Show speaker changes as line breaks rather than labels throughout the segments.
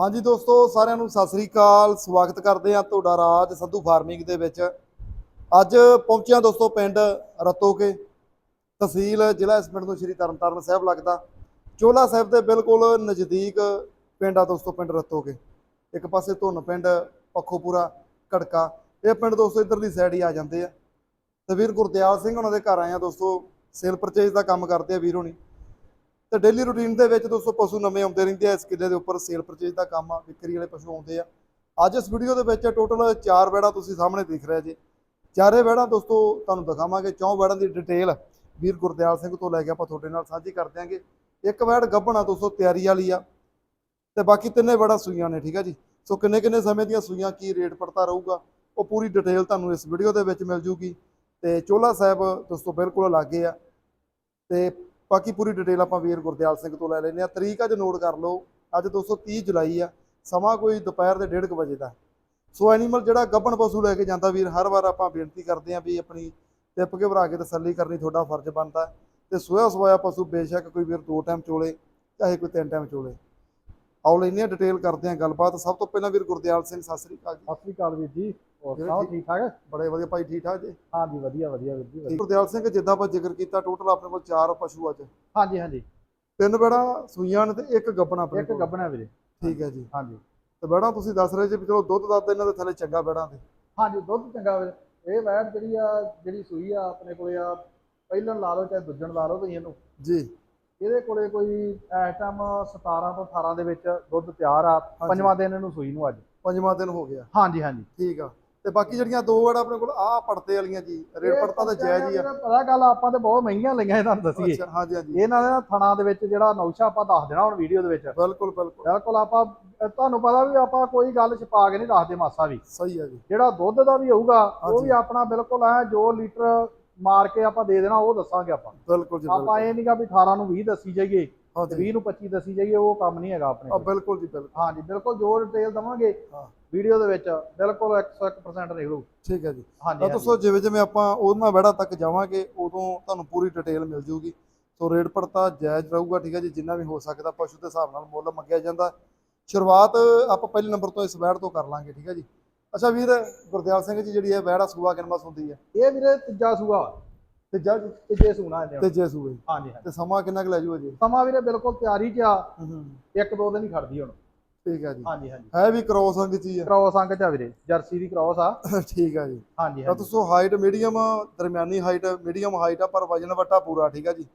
ਹਾਂਜੀ ਦੋਸਤੋ, ਸਾਰਿਆਂ ਨੂੰ ਸਤਿ ਸ੍ਰੀ ਅਕਾਲ। ਸਵਾਗਤ ਕਰਦੇ ਹਾਂ ਤੁਹਾਡਾ ਰਾਜ ਸੰਧੂ ਫਾਰਮਿੰਗ ਦੇ ਵਿੱਚ। ਅੱਜ ਪਹੁੰਚਿਆ ਦੋਸਤੋ ਪਿੰਡ ਰਤੋਕੇ ਤਹਿਸੀਲ, ਜ਼ਿਲ੍ਹਾ ਇਸ ਪਿੰਡ ਤੋਂ ਸ਼੍ਰੀ ਤਰਨਤਾਰਨ ਸਾਹਿਬ ਲੱਗਦਾ। ਚੋਲਾ ਸਾਹਿਬ ਦੇ ਬਿਲਕੁਲ ਨਜ਼ਦੀਕ ਪਿੰਡ ਆ ਦੋਸਤੋ, ਪਿੰਡ ਰਤੋਕੇ। ਇੱਕ ਪਾਸੇ ਧੁੰਨ ਪਿੰਡ ਪੱਖੋਪੁਰਾ ਘੜਕਾ। ਇਹ ਪਿੰਡ ਦੋਸਤੋ ਇੱਧਰਲੀ ਸਾਈਡ ਹੀ ਆ ਜਾਂਦੇ ਆ। ਤੇ ਵੀਰ ਗੁਰਦਿਆਲ ਸਿੰਘ ਉਹਨਾਂ ਦੇ ਘਰ ਆਏ ਆ ਦੋਸਤੋ। ਸੇਲ ਪਰਚੇਜ ਦਾ ਕੰਮ ਕਰਦੇ ਆ ਵੀਰ ਹੋਣੀ। ਤੇ ਡੇਲੀ ਰੂਟੀਨ ਦੇ ਵਿੱਚ ਦੋਸਤੋ ਪਸ਼ੂ ਨਵੇਂ ਆਉਂਦੇ ਰਹਿੰਦੇ ਆ, ਇਸ ਕਿੱਲੇ ਦੇ ਉੱਪਰ ਸੇਲ ਪਰਚੇਜ ਦਾ ਕੰਮ ਆ, ਵਿਕਰੀ ਵਾਲੇ ਪਸ਼ੂ ਆਉਂਦੇ ਆ। ਅੱਜ ਇਸ ਵੀਡੀਓ ਦੇ ਵਿੱਚ ਟੋਟਲ 4 ਵੈੜਾਂ ਤੁਸੀਂ ਸਾਹਮਣੇ ਦੇਖ ਰਹੇ ਜੀ। ਚਾਰੇ ਵੈੜਾਂ ਦੋਸਤੋ ਤੁਹਾਨੂੰ ਦਿਖਾਵਾਂਗੇ, ਚੌਂ ਵੈੜਾਂ ਦੀ ਡਿਟੇਲ ਵੀਰ ਗੁਰਦਿਆਲ ਸਿੰਘ ਤੋਂ ਲੈ ਕੇ ਆਪਾਂ ਤੁਹਾਡੇ ਨਾਲ ਸਾਂਝੀ ਕਰ ਦਿਆਂਗੇ। ਇੱਕ ਵੈੜ ਗੱਭਣਾ ਦੋਸਤੋ, ਤਿਆਰੀ ਵਾਲੀ ਆ ਤੇ ਬਾਕੀ ਤਿੰਨੇ ਵੈੜਾਂ ਸੂਈਆਂ ਨੇ, ਠੀਕ ਆ ਜੀ। ਸੋ ਕਿੰਨੇ ਕਿੰਨੇ ਸਮੇਂ ਦੀਆਂ ਸੂਈਆਂ, ਕੀ ਰੇਟ ਪੜਤਾ ਰਹੂਗਾ, ਉਹ ਪੂਰੀ ਡਿਟੇਲ ਤੁਹਾਨੂੰ ਇਸ ਵੀਡੀਓ ਦੇ ਵਿੱਚ ਮਿਲ ਜੂਗੀ। ਤੇ ਚੋਲਾ ਸਾਹਿਬ ਦੋਸਤੋ ਬਿਲਕੁਲ ਲਾਗੇ ਆ। ਤੇ ਬਾਕੀ ਪੂਰੀ ਡਿਟੇਲ ਆਪਾਂ ਵੀਰ ਗੁਰਦਿਆਲ ਸਿੰਘ ਤੋਂ ਲੈ ਲੈਂਦੇ ਆ ਤਰੀਕ ਅੱਜ ਨੋਟ ਕਰ ਲਓ। ਅੱਜ 230 ਜੁਲਾਈ ਆ, ਸਮਾਂ ਕੋਈ ਦੁਪਹਿਰ ਦੇ 1:30 ਵਜੇ ਦਾ। ਸੋ ਐਨੀਮਲ ਜਿਹੜਾ ਗੱਭਣ ਪਸ਼ੂ ਲੈ ਕੇ ਜਾਂਦਾ ਵੀਰ, ਹਰ ਵਾਰ ਆਪਾਂ ਬੇਨਤੀ ਕਰਦੇ ਆ ਵੀ ਆਪਣੀ ਟਿਪ ਕੇ ਭਰਾ ਕੇ ਤਸੱਲੀ ਕਰਨੀ ਤੁਹਾਡਾ ਫਰਜ਼ ਬਣਦਾ। ਹੈ। ਤੇ ਸੋਇਆ ਸੋਇਆ ਪਸ਼ੂ ਬੇਸ਼ੱਕ ਕੋਈ ਵੀਰ ਦੋ ਟਾਈਮ ਚੋਲੇ, ਚਾਹੇ ਕੋਈ ਤਿੰਨ ਟਾਈਮ ਚੋਲੇ। ਆਓ ਲੈਨੇ ਆ ਡਿਟੇਲ ਕਰਦੇ ਆ ਗੱਲਬਾਤ। ਸਭ ਤੋਂ ਪਹਿਲਾਂ ਵੀਰ ਗੁਰਦਿਆਲ ਸਿੰਘ ਸਤਿ ਸ੍ਰੀ ਅਕਾਲ ਜੀ।
ਸਤਿ ਸ੍ਰੀ ਅਕਾਲ ਵੀਰ ਜੀ ਹੋਰ ਸੁਣਾਓ
ਠੀਕ-
ਠੀਕ
ਬੜੇ ਵਧੀਆ ਭਾਈ ਠੀਕ ਠਾਕ ਜੀ?
ਹਾਂਜੀ ਵਧੀਆ ਵਧੀਆ ਵੀਰ ਜੀ ਵਧੀਆ।
ਗੁਰਦਿਆਲ ਸਿੰਘ ਜਿੱਦਾਂ ਆਪਾਂ ਜ਼ਿਕਰ ਕੀਤਾ ਟੋਟਲ ਆਪਣੇ ਕੋਲ ਚਾਰ ਪਸ਼ੂ ਅੱਜ।
ਹਾਂਜੀ ਹਾਂਜੀ।
ਤਿੰਨ ਬੜਾ ਸੂਈਆਂ ਨੇ ਤੇ ਇੱਕ ਗੱਭਣ ਆਪਣੇ
ਇੱਕ ਗੱਬਣਾ ਵੀਰੇ।
ਠੀਕ ਹੈ ਜੀ।
ਹਾਂਜੀ।
ਤੇ ਬੜਾ ਤੁਸੀਂ ਦੱਸ ਰਹੇ ਜੀ ਵੀ ਚਲੋ ਦੁੱਧ ਦੱਦ ਇਹਨਾਂ ਦੇ ਥੱਲੇ ਚੰਗਾ ਬੜਾ ਤੇ
ਹਾਂਜੀ ਦੁੱਧ ਚੰਗਾ ਵੀਰੇ। ਇਹ ਵੈੜ ਜਿਹੜੀ ਆ ਜਿਹੜੀ ਸੂਈ ਆ ਆਪਣੇ ਕੋਲੇ ਆ ਪਹਿਲਣ ਲਾ ਲਓ ਚਾਹੇ ਦੂਜਣ ਲਾ ਲਓ ਤੁਸੀਂ ਇਹਨੂੰ।
ਜੀ।
ਇਹਦੇ ਕੋਲੇ ਕੋਈ ਇਸ ਟਾਈਮ 17 ਤੋਂ 18 ਦੇ ਵਿੱਚ ਦੁੱਧ ਤਿਆਰ ਆ। ਪੰਜਵਾਂ ਦਿਨ ਇਹਨੂੰ ਸੂਈ ਨੂੰ ਅੱਜ।
ਪੰਜਵਾਂ ਦਿਨ ਹੋ ਗਿਆ।
ਹਾਂਜੀ ਹਾਂਜੀ।
ਠੀਕ ਆ। ਤੇ ਬਾਕੀ ਜਿਹੜੀਆਂ ਦੋ ਵੜਾ ਆਪਣੇ ਕੋਲ ਆਹ ਪੜਤੇ ਵਾਲੀਆਂ ਜੀ ਰੇਟ ਪੜਤਾ ਤਾਂ ਜਾਇਜ਼ ਹੀ ਆ।
ਪਤਾ ਗੱਲ ਆਪਾਂ ਤੇ ਬਹੁਤ ਮਹਿੰਗੀਆਂ ਲਈਆਂ ਇਹ ਤੁਹਾਨੂੰ ਦੱਸੀਏ।
ਅੱਛਾ ਹਾਂਜੀ ਹਾਂਜੀ।
ਇਹਨਾਂ ਦੇ ਥਣਾ ਦੇ ਵਿੱਚ ਜਿਹੜਾ ਨੌਸ਼ਾ ਆਪਾਂ ਦੱਸ ਦੇਣਾ ਹੁਣ ਵੀਡੀਓ ਦੇ ਵਿੱਚ।
ਬਿਲਕੁਲ ਬਿਲਕੁਲ।
ਬਿਲਕੁਲ ਆਪਾਂ ਤੁਹਾਨੂੰ ਪਤਾ ਵੀ ਆਪਾਂ ਕੋਈ ਗੱਲ ਛਪਾ ਕੇ ਨਹੀਂ ਦੱਸਦੇ ਮਾਸਾ ਵੀ।
ਸਹੀ ਆ ਜੀ।
ਜਿਹੜਾ ਦੁੱਧ ਦਾ ਵੀ ਹੋਊਗਾ ਉਹ। ਵੀ ਆਪਣਾ ਬਿਲਕੁਲ ਐ ਜੋ ਲੀਟਰ ਮਾਰ ਕੇ ਆਪਾਂ ਦੇ ਦੇਣਾ ਉਹ ਦੱਸਾਂਗੇ ਆਪਾਂ।
ਬਿਲਕੁਲ ਜੀ
ਆਪਾਂ ਇਹ ਨਹੀਂਗਾ ਵੀ 18 ਨੂੰ 20 ਦੱਸੀ ਜਾਈਏ ਤੇ
ਹਾਂਜੀ
20 ਨੂੰ 25 ਦੱਸੀ ਜਾਈਏ ਉਹ ਕੰਮ ਨਹੀਂ ਹੈਗਾ ਆਪਣੇ
ਆ
ਕੋਲ।
ਬਿਲਕੁਲ ਜੀ ਬਿਲਕੁਲ।
ਹਾਂਜੀ ਬਿਲਕੁਲ ਜੋ ਡਿਟੇਲ ਦਵਾਂਗੇ
ਹਾਂ।
ਵੀਡੀਓ ਦੇ ਵਿੱਚ ਬਿਲਕੁਲ 101% ਨਿਕਲੂ
ਠੀਕ ਹੈ ਜੀ।
ਹਾਂਜੀ।
ਦੱਸੋ ਜਿਵੇਂ ਜਿਵੇਂ ਆਪਾਂ ਉਹਨਾਂ ਵੜਾ ਤੱਕ ਜਾਵਾਂਗੇ ਉਦੋਂ ਤੁਹਾਨੂੰ ਪੂਰੀ ਡਿਟੇਲ ਮਿਲ ਜੂਗੀ। ਸੋ ਰੇਟ ਪੜਤਾ ਜਾਇਜ਼ ਰਹੂਗਾ ਠੀਕ ਹੈ ਜੀ ਜਿੰਨਾ ਵੀ ਹੋ ਸਕਦਾ ਪਸ਼ੂ ਦੇ ਹਿਸਾਬ ਨਾਲ ਮੁੱਲ ਮੰਗਿਆ ਜਾਂਦਾ। ਸ਼ੁਰੂਆਤ ਆਪਾਂ ਪਹਿਲੇ ਨੰਬਰ ਤੋਂ ਇਸ ਵੈੜ ਤੋਂ ਕਰ ਲਾਂਗੇ ਠੀਕ ਹੈ ਜੀ। ਅੱਛਾ ਵੀਰ ਗੁਰਦਿਆਲ ਸਿੰਘ ਜੀ ਜਿਹੜੀ ਹੈ ਵੈੜਾ ਸੂਆ ਕਿਨਮਸ ਹੁੰਦੀ ਹੈ?
ਇਹ ਵੀਰੇ ਤੀਜਾ ਸੂਆ।
ਤੇ
ਤੀਜੇ ਸੂਣਾ ਇਹਦੇ
ਤੀਜੇ ਸੂਏ।
ਹਾਂਜੀ
ਤੇ ਸਮਾਂ ਕਿੰਨਾ ਕੁ ਲੈ ਜੂ? ਅਜੇ
ਸਮਾਂ ਵੀਰੇ ਬਿਲਕੁਲ ਤਿਆਰੀ 'ਚ ਆ। ਇੱਕ ਦੋ ਦਿਨ ਹੀ ਖੜਦੀ ਹੁਣ।
ਠੀਕ ਹੈ ਜੀ।
ਹਾਂਜੀ ਹਾਂਜੀ।
ਹੈ ਵੀ ਕ੍ਰੋਸ ਅੰਗ ਚੀਜ਼ ਹੈ
ਕ੍ਰੋਸ ਅੰਕ 'ਚ ਆ ਵੀਰੇ। ਜਰਸੀ ਦੀ ਕ੍ਰੋਸ ਆ।
ਠੀਕ ਹੈ ਜੀ।
ਹਾਂਜੀ
ਤਾਂ ਤੁਸੀਂ ਹਾਈਟ ਮੀਡੀਅਮ ਦਰਮਿਆਨੀ ਹਾਈਟ ਮੀਡੀਅਮ ਹਾਈਟ ਆ ਪਰ ਵਜਨ ਵਟਾ ਪੂਰਾ ਠੀਕ ਆ ਜੀ।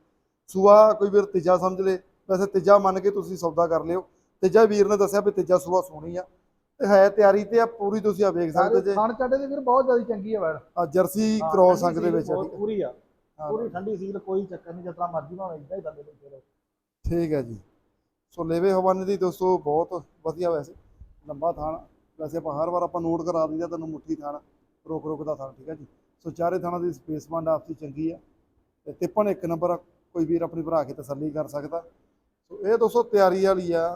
ਸੂਆ ਕੋਈ ਵੀਰ ਤੀਜਾ ਸਮਝ ਲੇ। ਵੈਸੇ ਤੀਜਾ ਮੰਨ ਕੇ ਤੁਸੀਂ ਸੌਦਾ ਕਰ ਲਿਓ। ਤੀਜਾ ਵੀਰ ਨੇ ਦੱਸਿਆ ਵੀ ਤੀਜਾ ਸੂਆ ਸੋਹਣੀ ਆ। ਹੈ ਤਿਆਰੀ ਤੇ ਆ ਪੂਰੀ ਤੁਸੀਂ ਆ ਵੇਖ ਸਕਦੇ ਜੇ।
ਖਾਣ ਚੱਡੇ ਦੀ ਵੀਰ ਬਹੁਤ ਜ਼ਿਆਦਾ ਚੰਗੀ ਆ ਵੈੜ।
ਆ ਜਰਸੀ
ਹਾਂ,
ਕ੍ਰੋਸ ਅੰਗ ਦੇ ਵਿੱਚ।
ਪੂਰੀ ਆ।
ਹਾਂ,
ਪੂਰੀ ਠੰਡੀ ਸੀਲ ਕੋਈ ਚੱਕਰ ਨਹੀਂ ਜਿਤਨਾ ਮਰਜ਼ੀ ਭਾਵੇਂ ਇਦਾਂ ਹੀ ਥੱਲੇ ਰਹੋ
ਠੀਕ ਹੈ ਜੀ। ਸੋ ਲੇਵੇ ਹਵਾਨੇ ਦੀ ਦੋਸਤੋ ਬਹੁਤ ਵਧੀਆ ਵੈਸੇ। ਲੰਬਾ ਥਾਣ। ਵੈਸੇ ਆਪਾਂ ਹਰ ਵਾਰ ਆਪਾਂ ਨੋਟ ਕਰਾ ਦਿੰਦੇ ਤੁਹਾਨੂੰ ਮੁੱਠੀ ਥਾਣ ਰੋਕ ਰੋਕ ਦਾ ਥਾਣ ਠੀਕ ਹੈ ਜੀ। ਸੋ ਚਾਰੇ ਥਾਣਾਂ ਦੀ ਸਪੇਸ ਵੰਡ ਆਪਸੀ ਚੰਗੀ ਆ। ਤੇ ਤਿੱਪਣ ਇੱਕ ਨੰਬਰ ਕੋਈ ਵੀਰ ਆਪਣੀ ਭਰਾ ਕੇ ਤਸੱਲੀ ਕਰ ਸਕਦਾ। ਸੋ ਇਹ ਦੋਸਤੋ ਤਿਆਰੀ ਵਾਲੀ ਆ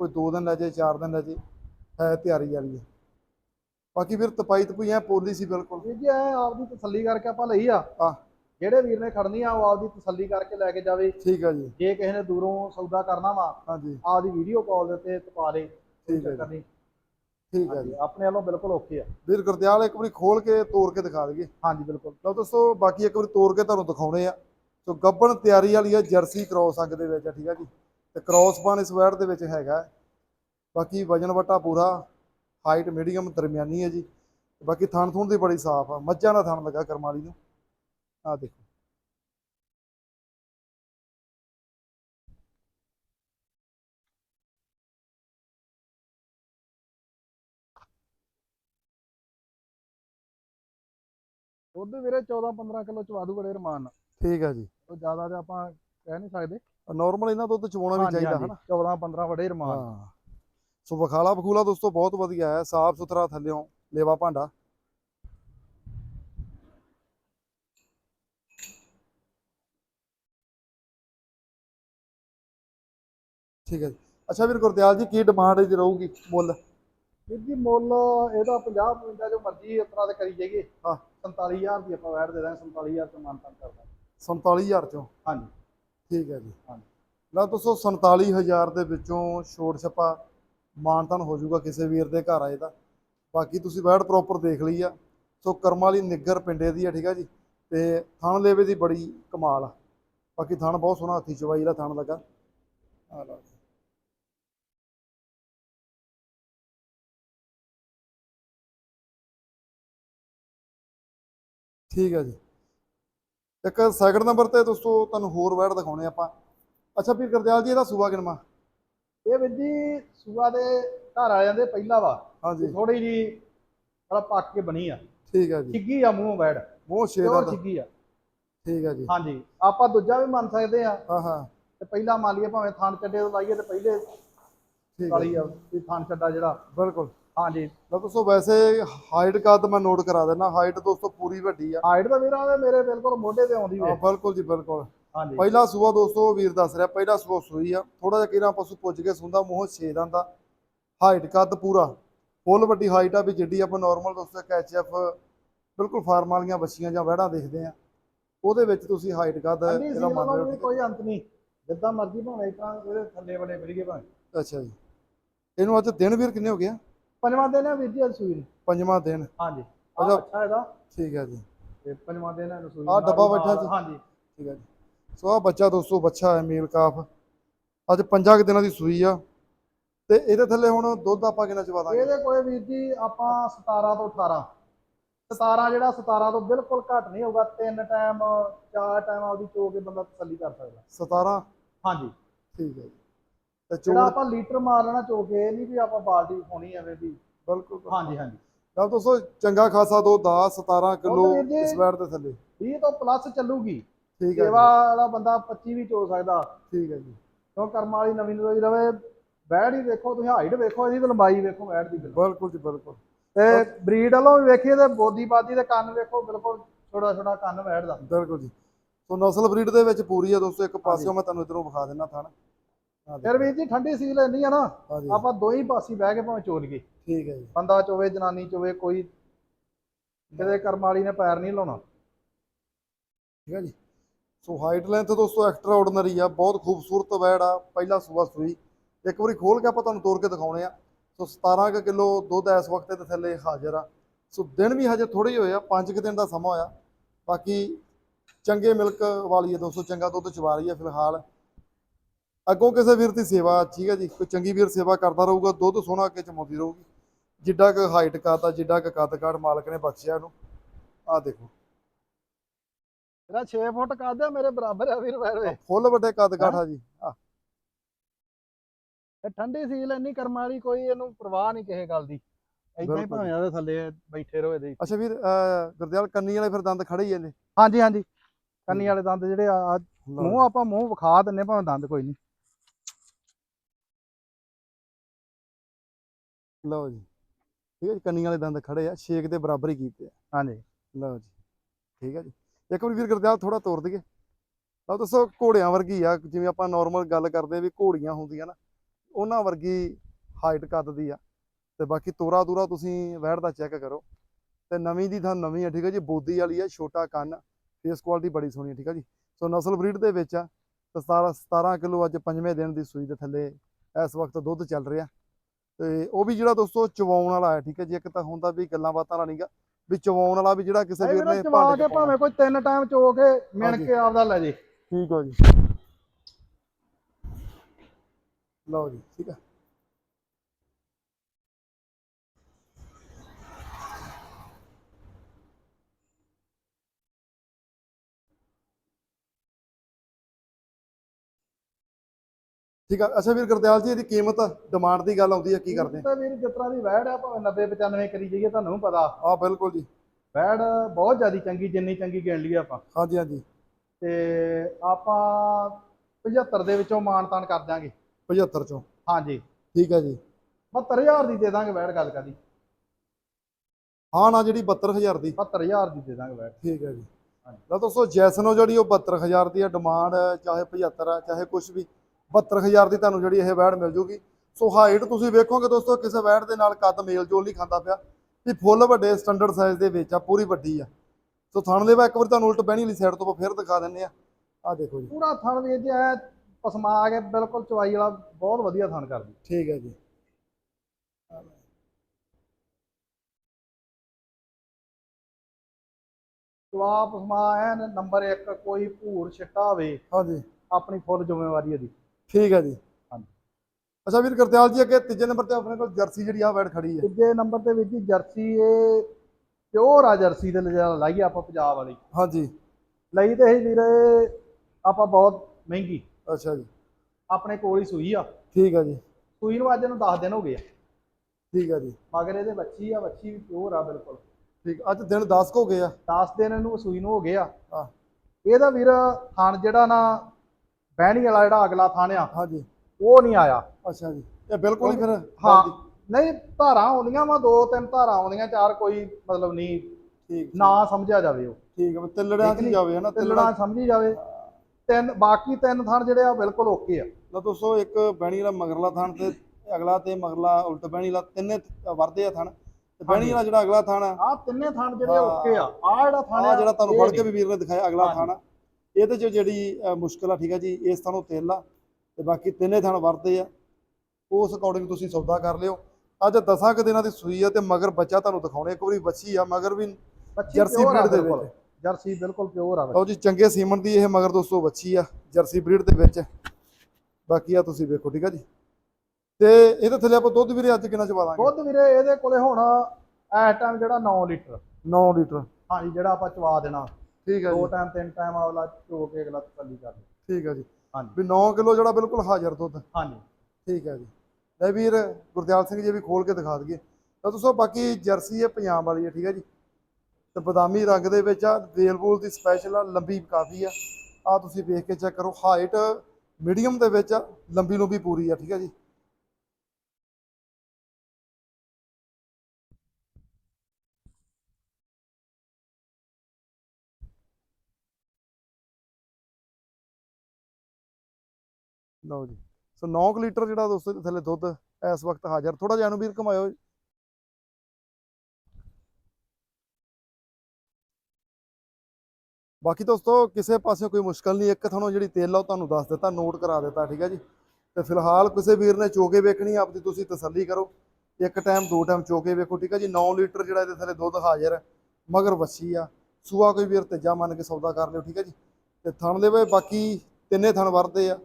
ਕੋਈ 2 ਦਿਨ ਲੈ ਜੇ 4 ਦਿਨ ਲੈ ਜੇ। ਹੈ ਤਿਆਰੀ ਵਾਲੀ ਆ ਬਾਕੀ ਵੀਰ ਤਪਾਈ ਤਪੂਈ ਐ ਪੋਲੀ ਸੀ ਬਿਲਕੁਲ।
ਵੀਰ ਜੀ ਐ ਆਪਦੀ ਤਸੱਲੀ ਕਰਕੇ ਆਪਾਂ ਲਈ ਆ।
ਹਾਂ।
ਜਿਹੜੇ ਵੀਰ ਨੇ ਖੜਨੀ ਆ ਉਹ ਆਪਦੀ ਤਸੱਲੀ ਕਰਕੇ ਲੈ ਕੇ ਜਾਵੇ।
ਠੀਕ ਆ ਜੀ।
ਜੇ ਕਿਸੇ ਨੇ ਦੂਰੋਂ ਸੌਦਾ ਕਰਨਾ ਵਾ
ਹਾਂਜੀ।
ਆਪਦੀ ਵੀਡੀਓ ਕਾਲ ਦੇ ਉੱਤੇ ਤਪਾ ਲੇ
ਠੀਕ ਹੈ
ਨਹੀਂ।
ਠੀਕ ਆ ਜੀ।
ਆਪਣੇ ਵੱਲੋਂ ਬਿਲਕੁਲ ਓਕੇ ਆ।
ਵੀਰ ਗੁਰਦਿਆਲ ਇੱਕ ਵਾਰੀ ਖੋਲ ਕੇ ਤੋੜ ਕੇ ਦਿਖਾ ਦਈਏ।
ਹਾਂਜੀ ਬਿਲਕੁਲ।
ਲਓ ਦੋਸਤੋ ਬਾਕੀ ਇੱਕ ਵਾਰੀ ਤੋੜ ਕੇ ਤੁਹਾਨੂੰ ਦਿਖਾਉਣੇ ਆ। ਸੋ ਗੱਬਣ ਤਿਆਰੀ ਵਾਲੀ ਆ ਜਰਸੀ ਕ੍ਰੋਸ ਅੰਗ ਦੇ ਵਿੱਚ ਆ ਠੀਕ ਆ ਜੀ। ਤੇ ਕ੍ਰੋਸ ਬਣ ਇਸ ਵੈੜ ਦੇ ਵਿੱਚ ਹੈਗਾ। ਬਾਕੀ ਵਜਨ ਵਟਾ ਪੂਰਾ ਹਾਈਟ ਮੀਡੀਅਮ ਦਰਮਿਆਨੀ ਹੈ ਜੀ। ਬਾਕੀ ਥਣ ਥੁਣ ਦੀ ਬੜੀ ਸਾਫ਼ ਆ ਮੱਝਾਂ ਦਾ ਥਣ ਲੱਗਾ ਕਰਮਾਲੀ ਨੂੰ। ਆ ਦੇਖੋ।
ਦੁੱਧ ਵੀਰੇ 14 15 ਕਿਲੋ ਚਵਾ ਦੂ ਬੜੇ ਰਮਾਨ ਨਾਲ।
ਠੀਕ ਆ ਜੀ।
ਉਹ ਜ਼ਿਆਦਾ ਤੇ ਆਪਾਂ ਕਹਿ ਨਹੀਂ ਸਕਦੇ।
ਨਾਰਮਲ ਇਹਨਾਂ ਦੁੱਧ ਚਵਾਉਣਾ ਵੀ ਚਾਹੀਦਾ ਹੈ ਨਾ
14 15 ਬੜੇ ਰਮਾਨ।
ਹਾਂ। ਸੋ ਵਖਾਲਾ ਬਖੂਲਾ ਦੋਸਤੋ ਬਹੁਤ ਵਧੀਆ ਹੈ। ਸਾਫ਼ ਸੁਥਰਾ ਥੱਲਿਓਂ ਲੇਵਾ ਭਾਂਡਾ। ਠੀਕ ਹੈ ਜੀ। ਅੱਛਾ ਵੀਰ ਗੁਰਦਿਆਲ ਜੀ ਕੀ ਡਿਮਾਂਡ ਇਹਦੀ ਰਹੂਗੀ ਮੁੱਲ?
ਵੀਰ ਜੀ ਮੁੱਲ ਇਹਦਾ 50 55 ਜੋ ਮਰਜ਼ੀ ਉਤਰਾ ਤੇ ਕਰੀ ਜਾਈਏ।
ਹਾਂ।
47000 ਦੀ ਆਪਾਂ ਵੈਟ ਦੇ ਦਾਂਗੇ 47000 ਤੋਂ ਮਾਨਤਾਨ ਕਰਦਾ
47000 ਚੋਂ?
ਹਾਂਜੀ।
ਠੀਕ ਹੈ ਜੀ।
ਹਾਂਜੀ।
ਲਓ ਦੋਸਤੋ 47000 ਦੇ ਵਿੱਚੋਂ ਛੋਟ ਛਪਾ ਮਾਨਤਨ ਹੋ ਜਾਊਗਾ ਕਿਸੇ ਵੀਰ ਦੇ ਘਰ ਆਏ ਤਾਂ। ਬਾਕੀ ਤੁਸੀਂ ਵੈੜ ਪ੍ਰੋਪਰ ਦੇਖ ਲਈ ਆ। ਸੋ ਕਰਮਾਂ ਵਾਲੀ ਨਿੱਗਰ ਪਿੰਡੇ ਦੀ ਆ, ਠੀਕ ਆ ਜੀ। ਤੇ ਥਣ ਲੇਵੇ ਦੀ ਬੜੀ ਕਮਾਲ ਆ। ਬਾਕੀ ਥਣ ਬਹੁਤ ਸੋਹਣਾ ਹੱਥੀ ਚਵਾਈ ਦਾ ਥਣ ਲੱਗਾ। ਆ ਲਓ ਠੀਕ ਹੈ ਜੀ। ਇੱਕ ਸੈਕਿੰਡ ਨੰਬਰ ਤੇ ਦੋਸਤੋ, ਤੁਹਾਨੂੰ ਹੋਰ ਵੈੜ ਦਿਖਾਉਣੇ ਆਪਾਂ। ਅੱਛਾ ਵੀਰ ਗੁਰਦਿਆਲ ਜੀ, ਇਹਦਾ ਸੂਆ ਕਿਨਮਾ
ਇਹ ਜੀ ਸੂਆ ਦੇ ਘਰ ਵਾਲਿਆਂ ਦੇ ਪਹਿਲਾ ਵਾ।
ਹਾਂਜੀ।
ਥੋੜੀ ਜੀ ਥੋੜਾ ਪੱਕ ਕੇ ਬਣੀ ਆ।
ਠੀਕ ਹੈ ਜੀ।
ਛਿੱਗੀ ਆ ਮੂੰਹ ਬੈੜ
ਮੋਹ ਛੇ ਦਾ
ਛਿੱਗੀ ਆ।
ਠੀਕ ਹੈ ਜੀ।
ਹਾਂਜੀ। ਆਪਾਂ ਦੂਜਾ ਵੀ ਮੰਨ ਸਕਦੇ ਆ।
ਹਾਂ ਹਾਂ।
ਤੇ ਪਹਿਲਾ ਮੰਨ ਲਈਏ ਭਾਵੇਂ ਥਾਨ ਚੱਡੇ ਤੋਂ ਲਾਈਏ ਤੇ ਪਹਿਲੇ
ਠੀਕ
ਵਾਲੀ ਆ ਵੀ ਥਾਨ ਚੱਡਾ ਜਿਹੜਾ।
ਬਿਲਕੁਲ।
ਹਾਂਜੀ।
ਦੋਸਤੋ ਵੈਸੇ ਹਾਈਟ ਕੱਦ ਮੈਂ ਨੋਟ ਕਰਾ ਦੇਣਾ ਹਾਈਟ ਦੋਸਤੋ ਪੂਰੀ ਵੱਡੀ ਆ।
ਹਾਈਟ ਤਾਂ ਦੇ ਮੇਰੇ ਬਿਲਕੁਲ ਮੋਢੇ ਤੇ ਆਉਂਦੀ
ਹਾਂ, ਬਿਲਕੁਲ ਜੀ ਬਿਲਕੁਲ।
ਹਾਂਜੀ।
ਪਹਿਲਾ ਸੂਆ ਦੋਸਤੋ ਵੀਰ ਦੱਸ ਰਿਹਾ ਪਹਿਲਾ ਸੂਆ ਸੂਈ ਆ। ਥੋੜਾ ਜਿਹਾ ਕਿਰਾਂ ਪਸ਼ੂ ਪੁੱਜ ਕੇ ਸੁੰਦਾ ਮੂੰਹ ਛੇ ਦੰਦ ਦਾ ਹਾਈਟ ਕੱਦ ਪੂਰਾ। ਫੁੱਲ ਵੱਡੀ ਹਾਈਟ ਆ ਵੀ ਜਿੱਡੀ ਆਪਾਂ ਨਾਰਮਲ ਦੋਸਤੋ ਕੈਚਐਫ ਬਿਲਕੁਲ ਫਾਰਮ ਵਾਲੀਆਂ ਬੱਚੀਆਂ ਜਾਂ ਵਹਿੜਾਂ ਦੇਖਦੇ ਆ। ਉਹਦੇ ਵਿੱਚ ਤੁਸੀਂ ਹਾਈਟ ਕੱਦ ਇਹਦਾ ਮੰਨ
ਲਓ ਕੋਈ ਅੰਤ ਨਹੀਂ। ਜਿੱਦਾਂ ਮਰਜ਼ੀ ਭਾਵੇਂ ਇਤਾਂ ਇਹਦੇ ਥੱਲੇ ਬੜੇ ਫਿਰੀਏ ਭਾਵੇਂ।
ਅੱਛਾ ਜੀ। ਇਹਨੂੰ ਅੱਜ ਦਿਨ ਵੀਰ ਕਿੰਨੇ ਹੋ ਗਿਆ
ਪੰਜਵਾਂ ਦਿਨ ਹੈ ਵੀਰ ਜੀ ਅੱਜ ਸੂਈ
ਪੰਜਵਾਂ ਦਿਨ।
ਹਾਂਜੀ।
ਅੱਛਾ।
ਆ ਇਹਦਾ।
ਠੀਕ ਹੈ ਜੀ।
ਤੇ ਪੰਜਵਾਂ ਦਿਨ ਹੈ ਸੂਈ ਨਾਲ
ਡੱਬਾ ਬੈਠਾ ਜੀ।
ਹਾਂਜੀ।
ਠੀਕ ਹੈ ਜੀ। ਸੋ ਆ ਬੱਚਾ ਦੋਸਤੋ ਬੱਚਾ ਹੈ ਮੇਲ ਕਾਫ। ਅੱਜ ਪੰਜਾਂ ਕੁ ਦਿਨਾਂ ਦੀ ਸੂਈ ਆ। ਤੇ ਇਹਦੇ ਥੱਲੇ ਹੁਣ ਦੁੱਧ ਆਪਾਂ ਕਿੰਨਾ ਚਵਾ ਦਾਂਗੇ?
ਇਹਦੇ ਕੋਲੇ ਵੀਰ ਜੀ ਆਪਾਂ 17 ਤੋਂ 18 17 ਜਿਹੜਾ 17 ਤੋਂ ਬਿਲਕੁਲ ਘੱਟ ਨਹੀਂ ਹੋਊਗਾ ਤਿੰਨ ਟਾਈਮ ਚਾਰ ਟਾਈਮ ਆਪਦੀ ਚੋ ਕੇ ਬੰਦਾ ਤਸੱਲੀ ਕਰ ਸਕਦਾ।
17
ਹਾਂਜੀ।
ਠੀਕ ਹੈ ਜੀ। ਤੇ ਚੋਣ
ਆਪਾਂ ਲੀਟਰ ਮਾਰ ਲੈਣਾ ਚੋ ਕੇ ਇਹ ਨਹੀਂ ਵੀ ਆਪਾਂ ਬਾਲਟੀ ਹੋਣੀ ਐਵੇਂ ਵੀ
ਬਿਲਕੁਲ
ਹਾਂਜੀ ਹਾਂਜੀ।
ਤਾਂ ਦੋਸਤੋ ਚੰਗਾ ਖਾਸਾ ਦੁੱਧ ਆ 17 ਕਿਲੋ
ਵੀਰ
ਇਸ ਵੈਟ ਦੇ ਥੱਲੇ।
20 ਤੋਂ ਪਲੱਸ ਚੱਲੂਗੀ।
ਠੀਕ ਹੈ
ਸੇਵਾ ਵਾਲਾ ਬੰਦਾ 25 ਵੀ ਚੋ ਸਕਦਾ।
ਠੀਕ ਹੈ ਜੀ।
ਕਿਉਂ ਕਰਮ ਵਾਲੀ ਨਵੀਂ ਰੋਜ਼ ਰਵੇ ਬੈੜ ਹੀ ਵੇਖੋ ਤੁਸੀਂ ਹਾਈਟ ਵੇਖੋ ਇਹਦੀ ਤੇ ਲੰਬਾਈ ਵੇਖੋ ਬੈੜ ਦੀ ਬਿਲਕੁਲ।
ਜੀ ਬਿਲਕੁਲ।
ਤੇ ਬਰੀਡ ਵੱਲੋਂ ਵੀ ਵੇਖੀਏ ਤੇ ਬੋਦੀ ਬਾਦੀ ਦੇ ਕੰਨ ਵੇਖੋ ਬਿਲਕੁਲ ਛੋਟਾ ਛੋਟਾ ਕੰਨ ਬੈੜ ਦਾ।
ਬਿਲਕੁਲ ਜੀ। ਸੋ ਨਸਲ ਬਰੀਡ ਦੇ ਵਿੱਚ ਪੂਰੀ ਆ ਦੋਸਤੋ ਇੱਕ ਪਾਸਿਓਂ ਮੈਂ ਤੁਹਾਨੂੰ ਇਧਰੋਂ ਵਿਖਾ ਦਿੰਦਾ ਥਣ। ਦੇਖੋ।
ਫਿਰ ਵੀਰ ਜੀ ਠੰਡੀ ਸੀਲ ਇੰਨੀ ਆ ਨਾ ਆਪਾਂ ਦੋ ਹੀ ਪਾਸੀ ਬਹਿ ਕੇ ਭਾਵੇਂ ਚੋਲ ਗਏ
ਠੀਕ ਹੈ ਜੀ।
ਬੰਦਾ ਚੋਵੇ ਜਨਾਨੀ ਚੋਵੇ ਕੋਈ ਕਿਤੇ ਕਰਮ ਵਾਲੀ ਨੇ ਪੈਰ ਨਹੀਂ ਲਾਉਣਾ।
ਠੀਕ ਹੈ ਜੀ। ਸੋ ਹਾਈਟ ਲੈਂਥ ਦੋਸਤੋ ਐਕਸਟਰਾ ਆਰਡੀਨਰੀ ਆ, ਬਹੁਤ ਖੂਬਸੂਰਤ ਵੈੜ ਆ, ਪਹਿਲਾ ਸੂਆ ਸੂਈ ਇੱਕ ਵਾਰੀ ਖੋਲ ਕੇ ਆਪਾਂ ਤੁਹਾਨੂੰ ਤੋੜ ਕੇ ਦਿਖਾਉਣੇ ਆ। ਸੋ 17 ਕੁ ਕਿਲੋ ਦੁੱਧ ਇਸ ਵਕਤ ਦੇ ਥੱਲੇ ਹਾਜ਼ਰ ਆ। ਸੋ ਦਿਨ ਵੀ ਹਜੇ ਥੋੜੇ ਹੀ ਹੋਏ ਆ 5 ਕੁ ਦਿਨ ਦਾ ਸਮਾਂ ਹੋਇਆ। ਬਾਕੀ ਚੰਗੇ ਮਿਲਕ ਵਾਲੀ ਹੈ ਦੋਸਤੋ, ਚੰਗਾ ਦੁੱਧ ਚਵਾ ਰਹੀ ਹੈ ਫਿਲਹਾਲ। ਅੱਗੋਂ ਕਿਸੇ ਵੀਰ ਦੀ ਸੇਵਾ, ਠੀਕ ਹੈ ਜੀ, ਕੋਈ ਚੰਗੀ ਵੀਰ ਸੇਵਾ ਕਰਦਾ ਰਹੂਗਾ, ਦੁੱਧ ਸੋਹਣਾ ਕੇ ਚਮਾਉਂਦੀ ਰਹੂਗੀ। ਜਿੱਡਾ ਕੁ ਹਾਈਟ ਕੱਦ ਜਿੱਡਾ ਕੁ ਕੱਦ ਕਾਠ ਮਾਲਕ ਨੇ ਬਖਸ਼ਿਆ ਇਹਨੂੰ। ਆਹ ਦੇਖੋ।
ਮੇਰਾ 6 ਫੁੱਟ ਕੱਦ ਆ ਮੇਰੇ ਬਰਾਬਰ ਆ ਵੀਰ ਵੇ
ਫੁੱਲ ਵੱਡੇ ਕੱਦ ਕਾਠ ਆ ਜੀ ਆਹ।
ਤੇ ਠੰਡੀ ਸੀਲ ਇੰਨੀ ਕਰਮ ਵਾਲੀ ਕੋਈ ਇਹਨੂੰ ਪਰਵਾਹ ਨਹੀਂ ਕਿਸੇ ਗੱਲ ਦੀ। ਹੀ
ਬਿਲਕੁਲ।
ਭਾਵੇਂ ਉਹਦੇ ਥੱਲੇ ਬੈਠੇ ਰਹੋ ਇਹਦੇ
ਅੱਛਾ ਵੀਰ ਗੁਰਦਿਆਲ ਕੰਨੀ ਵਾਲੇ ਫਿਰ ਦੰਦ ਖੜੇ ਹੀ ਇਹਨੇ
ਹਾਂਜੀ ਹਾਂਜੀ। ਕੰਨੀ ਵਾਲੇ ਦੰਦ ਜਿਹੜੇ ਆ ਆ ਮੂੰਹ ਆਪਾਂ ਮੂੰਹ ਵਿਖਾ ਦਿੰਨੇ ਭਾਵੇਂ ਦੰਦ ਕੋਈ ਨਹੀਂ।
ਲਓ ਜੀ। ਠੀਕ ਹੈ ਜੀ ਕੰਨੀ ਵਾਲੇ ਦੰਦ ਖੜੇ ਆ ਛੇਕ ਦੇ ਬਰਾਬਰ ਹੀ ਕੀਤੇ ਆ।
ਹਾਂਜੀ।
ਲਓ ਜੀ। ਠੀਕ ਹੈ ਜੀ। ਇੱਕ ਵਾਰੀ ਵੀਰ ਗੁਰਦਿਆਲ ਥੋੜਾ ਤੋੜ ਦਈਏ। ਲਓ ਦੱਸੋ, ਘੋੜਿਆਂ ਵਰਗੀ ਆ, ਜਿਵੇਂ ਆਪਾਂ ਨਾਰਮਲ ਗੱਲ ਕਰਦੇ ਆ ਵੀ ਘੋੜੀਆਂ ਹੁੰਦੀਆਂ ਨਾ, ਉਹਨਾਂ ਵਰਗੀ ਹਾਈਟ ਕੱਦ ਦੀ ਆ। ਤੇ ਬਾਕੀ ਤੋਰਾ ਦੂਰਾ ਤੁਸੀਂ ਵੈੜ ਦਾ ਚੈੱਕ ਕਰੋ। ਤੇ ਨਵੀਂ ਦੀ ਥਾਂ ਨਵੀਂ ਆ, ਠੀਕ ਹੈ ਜੀ? ਬੋਦੀ ਵਾਲੀ ਆ, ਛੋਟਾ ਕੰਨ ਫੇਸ ਕੁਆਲਿਟੀ ਬੜੀ ਸੋਹਣੀ ਆ, ਠੀਕ ਹੈ ਜੀ? ਸੋ ਨਸਲ ਬਰੀਡ ਦੇ ਵਿੱਚ ਆ, ਤੇ 17 17 ਕਿਲੋ ਅੱਜ ਪੰਜਵੇਂ ਦਿਨ ਦੀ ਸੂਈ ਦੇ ਥੱਲੇ ਇਸ ਵਕਤ ਦੁੱਧ ਚੱਲ ਰਿਹਾ। ਤੇ ਉਹ ਵੀ ਜਿਹੜਾ ਦੋਸਤੋ ਚਵਾਉਣ ਵਾਲਾ ਹੈ ਠੀਕ ਹੈ ਜੀ? ਇੱਕ ਤਾਂ ਹੁੰਦਾ ਵੀ ਗੱਲਾਂ ਬਾਤਾਂ ਵਾਲਾ ਨਹੀਂਗਾ ਵੀ ਚਵਾਉਣ ਵਾਲਾ ਵੀ ਜਿਹੜਾ ਕਿਸੇ ਵੀਰ ਨੇ ਭਾਂਡੇ
ਕੇ। ਭਾਵੇਂ ਕੋਈ ਤਿੰਨ ਟਾਈਮ ਚੋ ਕੇ ਮਿਣ। ਕੇ ਆਪਦਾ ਲੈ ਜੇ
ਠੀਕ ਹੋ ਜੀ ਲਓ ਜੀ ਠੀਕ ਹੈ ਠੀਕ ਆ? ਅੱਛਾ ਵੀਰ ਗੁਰਦਿਆਲ ਜੀ ਇਹਦੀ ਕੀਮਤ ਡਿਮਾਂਡ ਦੀ ਗੱਲ ਆਉਂਦੀ ਹੈ ਕੀ ਕਰਦੇ?
ਤੇ ਵੀਰ ਤਰ੍ਹਾਂ ਦੀ ਵੈੜ ਆ ਭਾਵੇਂ 90 95 ਕਰੀ ਜਾਈਏ ਤੁਹਾਨੂੰ ਵੀ ਪਤਾ।
ਆ ਬਿਲਕੁਲ ਜੀ।
ਵੈੜ ਬਹੁਤ ਜ਼ਿਆਦਾ ਚੰਗੀ ਜਿੰਨੀ ਚੰਗੀ ਗਿਣ ਲਈ ਆਪਾਂ।
ਹਾਂਜੀ ਹਾਂਜੀ।
ਤੇ ਆਪਾਂ 75 ਦੇ ਵਿੱਚੋਂ ਮਾਨਤਾਨ ਕਰ ਦਾਂਗੇ
75 ਚੋਂ।
ਹਾਂਜੀ।
ਠੀਕ ਹੈ ਜੀ।
72000 ਦੀ ਦੇ ਦਾਂਗੇ ਵੈੜ ਗੱਲ ਕਰਦੀ
ਹਾਂ ਨਾ ਜਿਹੜੀ 72000 ਦੀ।
72000 ਦੀ ਦੇ ਦਾਂਗੇ ਵੈੜ।
ਠੀਕ ਹੈ ਜੀ।
ਹਾਂਜੀ।
ਲਓ ਦੋਸਤੋ ਜੈਸਨੋ ਜਿਹੜੀ ਉਹ 72000 ਦੀ ਹੈ ਡਿਮਾਂਡ ਚਾਹੇ 75 ਆ ਚਾਹੇ ਕੁਝ ਵੀ। 72000 ਦੀ ਤੁਹਾਨੂੰ ਜਿਹੜੀ ਇਹ ਵੈੜ ਮਿਲ ਜੂਗੀ। ਸੋ ਹਾਈਟ ਤੁਸੀਂ ਵੇਖੋਗੇ ਦੋਸਤੋ ਕਿਸੇ ਵੈੜ ਦੇ ਨਾਲ ਕੱਦ ਮੇਲ ਜੋਲ ਨਹੀਂ ਖਾਂਦਾ ਪਿਆ। ਵੀ ਫੁੱਲ ਵੱਡੇ ਸਟੈਂਡਰਡ ਸਾਈਜ਼ ਦੇ ਵਿੱਚ ਆ ਪੂਰੀ ਵੱਡੀ ਆ। ਸੋ ਥਣ ਦੇ ਵਾ ਇੱਕ ਵਾਰੀ ਤੁਹਾਨੂੰ ਉਲਟ ਬਹਿਣੀ ਵਾਲੀ ਸਾਈਡ ਤੋਂ ਆਪਾਂ ਫਿਰ ਦਿਖਾ ਦਿੰਨੇ ਆ। ਆ ਦੇਖੋ ਜੀ।
ਪੂਰਾ ਥਣ ਵੀਰ ਜੀ ਐ ਪਸਮਾ ਕੇ ਬਿਲਕੁਲ ਚਵਾਈ ਵਾਲਾ ਬਹੁਤ ਵਧੀਆ ਥਣ ਕਰਦੀ।
ਠੀਕ ਹੈ ਜੀ।
ਜਵਾਬ ਸਮਾ ਐਨ ਨੰਬਰ 1 ਕੋਈ ਭੂਰ ਛਿੱਟਾ ਹੋਵੇ
ਹਾਂਜੀ।
ਆਪਣੀ ਫੁੱਲ ਜ਼ਿੰਮੇਵਾਰੀ ਇਹਦੀ
ਠੀਕ ਹੈ ਜੀ।
ਹਾਂਜੀ।
ਅੱਛਾ ਵੀਰ ਗੁਰਦਿਆਲ ਜੀ ਅੱਗੇ ਤੀਜੇ ਨੰਬਰ ਤੇ ਆਪਣੇ ਕੋਲ ਜਰਸੀ ਜਿਹੜੀ ਆ ਵੈੜ ਖੜੀ ਹੈ।
ਤੀਜੇ ਨੰਬਰ ਤੇ ਵਿੱਚ ਜਰਸੀ ਇਹ ਪਿਓਰ ਆ ਜਰਸੀ ਦੇ ਲਿਜਾ ਲਾਈਏ ਆਪਾਂ ਪੰਜਾਬ ਵਾਲੀ।
ਹਾਂਜੀ।
ਲਈ ਤੇ ਇਹ ਵੀਰੇ ਆਪਾਂ ਬਹੁਤ ਮਹਿੰਗੀ।
ਅੱਛਾ ਜੀ।
ਆਪਣੇ ਕੋਲ ਹੀ ਸੂਈ ਆ।
ਠੀਕ ਹੈ ਜੀ।
ਸੂਈ ਨੂੰ ਅੱਜ ਨੂੰ 10 ਦਿਨ ਹੋ ਗਏ ਆ।
ਠੀਕ ਹੈ ਜੀ।
ਮਗਰ ਇਹਦੇ ਬੱਚੀ ਆ ਬੱਚੀ ਵੀ ਪਿਓਰ ਆ ਬਿਲਕੁਲ।
ਠੀਕ ਅੱਜ ਦਿਨ 10 ਹੋ ਗਏ ਆ।
10 ਦਿਨ ਇਹਨੂੰ ਸੂਈ ਨੂੰ ਹੋ ਗਏ ਆ। ਇਹਦਾ ਵੀਰ ਥਣ ਜਿਹੜਾ ਨਾ ਬਹਿਣੀ ਵਾਲਾ ਜਿਹੜਾ ਅਗਲਾ ਥਣ ਆ।
ਹਾਂਜੀ।
ਉਹ ਨਹੀਂ ਆਇਆ।
ਅੱਛਾ ਜੀ। ਇਹ ਬਿਲਕੁਲ ਹੀ ਫਿਰ
ਹਾਂ। ਨਹੀਂ ਧਾਰਾਂ ਆਉਂਦੀਆਂ ਵਾ ਦੋ ਤਿੰਨ ਧਾਰਾਂ ਆਉਂਦੀਆਂ ਚਾਰ ਕੋਈ ਮਤਲਬ ਨਹੀਂ।
ਠੀਕ
ਨਾ ਸਮਝਿਆ ਜਾਵੇ ਉਹ।
ਠੀਕ ਹੈ ਤਿੱਲੜਿਆਂ
ਠੀਕ
ਚ? ਜਾਵੇ ਹਨਾ
ਤਿੱਲਣਾ ਸਮਝੀ ਜਾਵੇ। ਤਿੰਨ ਬਾਕੀ ਤਿੰਨ ਥਣ ਜਿਹੜੇ ਆ ਬਿਲਕੁਲ ਓਕੇ ਆ।
ਨਾ ਦੋਸਤੋ ਇੱਕ ਬਹਿਣੀ ਵਾਲਾ ਮਗਰਲਾ ਥਣ ਤੇ ਅਗਲਾ ਤੇ ਮਗਰਲਾ ਉਲਟ ਬਹਿਣੀ ਵਾਲਾ ਤਿੰਨੇ ਵਰਦੇ ਆ ਥਣ। ਤੇ ਬਹਿਣੀ ਵਾਲਾ ਜਿਹੜਾ ਅਗਲਾ ਥਣ ਆ।
ਆਹ ਤਿੰਨੇ ਥਣ ਜਿਹੜੇ। ਓਕੇ ਆ। ਆ ਜਿਹੜਾ ਥਣ
ਆਹ ਜਿਹੜਾ ਤੁਹਾਨੂੰ ਫੜ ਕੇ ਵੀ ਵੀਰ ਨੇ ਦਿਖਾਇਆ ਅਗਲਾ। ਥਣ ਆ। ਇਹਦੇ ਚ ਜਿਹੜੀ ਮੁਸ਼ਕਲ ਆ ਠੀਕ ਆ ਜੀ ਇਸ ਥਾਣੋਂ ਤਿੱਲ ਆ ਤੇ ਬਾਕੀ ਤਿੰਨੇ ਥਣ ਵਰਦੇ ਆ। ਉਸ ਅਕੋਰਡਿੰਗ ਤੁਸੀਂ ਸੌਦਾ ਕਰ ਲਿਓ। ਅੱਜ ਦਸਾਂ ਕੁ ਦਿਨਾਂ ਦੀ ਸੂਈ ਆ ਤੇ ਮਗਰ ਬੱਚਾ ਤੁਹਾਨੂੰ ਦਿਖਾਉਣੇ ਇੱਕ ਵਾਰੀ ਬੱਚੀ ਆ ਮਗਰ ਵੀ ਜਰਸੀ ਦੇ। ਵਿੱਚ।
ਜਰਸੀ ਬਿਲਕੁਲ ਪਿਓਰ ਆ
ਲਓ ਜੀ ਚੰਗੇ ਸੀਮਨ ਦੀ ਇਹ ਮਗਰ ਦੋਸਤੋ ਬੱਚੀ ਆ ਜਰਸੀ ਬਰੀਡ ਦੇ ਵਿੱਚ। ਬਾਕੀ ਆ ਤੁਸੀਂ ਵੇਖੋ ਠੀਕ ਆ ਜੀ। ਤੇ ਇਹਦੇ ਥੱਲੇ ਆਪਾਂ ਦੁੱਧ ਵੀਰੇ ਅੱਜ ਕਿੰਨਾ ਚਵਾ ਦਾਂਗੇ?
ਦੁੱਧ ਵੀਰੇ ਇਹਦੇ ਕੋਲੇ ਹੁਣ ਟਾਈਮ ਜਿਹੜਾ 9 ਲੀਟਰ।
9 ਲੀਟਰ।
ਹਾਂਜੀ ਜਿਹੜਾ ਆਪਾਂ ਚਵਾ ਦੇਣਾ।
ਠੀਕ ਹੈ
ਦੋ
ਜੀ
ਟਾਈਮ ਤਿੰਨ ਟਾਈਮ ਆਵਲਾ ਚੋ ਕੇ ਅਗਲਾ ਤਸੱਲੀ ਕਰ ਦੇ
ਠੀਕ ਹੈ ਜੀ।
ਹਾਂਜੀ।
ਵੀ 9 ਕਿਲੋ ਜਿਹੜਾ ਬਿਲਕੁਲ ਹਾਜ਼ਰ ਦੁੱਧ।
ਹਾਂਜੀ।
ਠੀਕ ਹੈ ਜੀ। ਲੈ ਵੀਰ ਗੁਰਦਿਆਲ ਸਿੰਘ ਜੀ ਵੀ ਖੋਲ ਕੇ ਦਿਖਾ ਦਈਏ। ਤਾਂ ਦੋਸਤੋ ਬਾਕੀ ਜਰਸੀ ਹੈ ਪੰਜਾਬ ਵਾਲੀ ਹੈ ਠੀਕ ਹੈ ਜੀ। ਤੇ ਬਦਾਮੀ ਰੰਗ ਦੇ ਵਿੱਚ ਆ ਵੂਲ ਦੀ ਸਪੈਸ਼ਲ ਆ ਲੰਬੀ ਕਾਫੀ ਆ। ਆ ਤੁਸੀਂ ਵੇਖ ਕੇ ਚੈੱਕ ਕਰੋ ਹਾਈਟ ਮੀਡੀਅਮ ਦੇ ਵਿੱਚ ਆ ਲੰਬੀ ਲੰਬੀ ਪੂਰੀ ਆ ਠੀਕ ਹੈ ਜੀ। ਲਓ ਜੀ। ਸੋ 9 ਲੀਟਰ ਜਿਹੜਾ ਦੋਸਤੋ ਥੱਲੇ ਦੁੱਧ ਇਸ ਵਕਤ ਹਾਜ਼ਰ। ਥੋੜਾ ਜਿਹਾ ਅਨੁਵੀਰ ਵੀਰ ਕਮਾਇਓ ਬਾਕੀ ਦੋਸਤੋ, ਕਿਸੇ ਪਾਸੇ ਕੋਈ ਮੁਸ਼ਕਲ ਨਹੀਂ। ਇੱਕ ਤੁਹਾਨੂੰ ਜਿਹੜੀ ਤੇਲ ਆ ਉਹ ਤੁਹਾਨੂੰ ਦੱਸ ਦਿੱਤਾ, ਨੋਟ ਕਰਾ ਦਿੱਤਾ, ਠੀਕ ਹੈ ਜੀ। ਤੇ ਫਿਲਹਾਲ ਕਿਸੇ ਵੀਰ ਨੇ ਚੋਕੇ ਵੇਖਣੀ ਆਪਦੀ ਤੁਸੀਂ ਤਸੱਲੀ ਕਰੋ। ਇੱਕ ਟਾਈਮ, ਦੋ ਟਾਈਮ ਚੋਕੇ ਵੇਖੋ, ਠੀਕ ਹੈ ਜੀ। 9 ਲੀਟਰ ਜਿਹੜਾ ਇਹਦੇ ਥੱਲੇ ਦੁੱਧ ਹਾਜ਼ਰ ਹੈ ਮਗਰ ਵੱਛੀ ਆ। ਸੂਆ ਕੋਈ ਵੀਰ ਤੇਜਾ ਮੰਨ ਕੇ ਸੌਦਾ ਕਰ ਲਿਓ, ਠੀਕ ਹੈ ਜੀ। ਤੇ ਥਣ ਦੇ ਵੇ ਬਾਕੀ ਤਿੰਨੇ ਥਣ ਵਰਦੇ ਆ।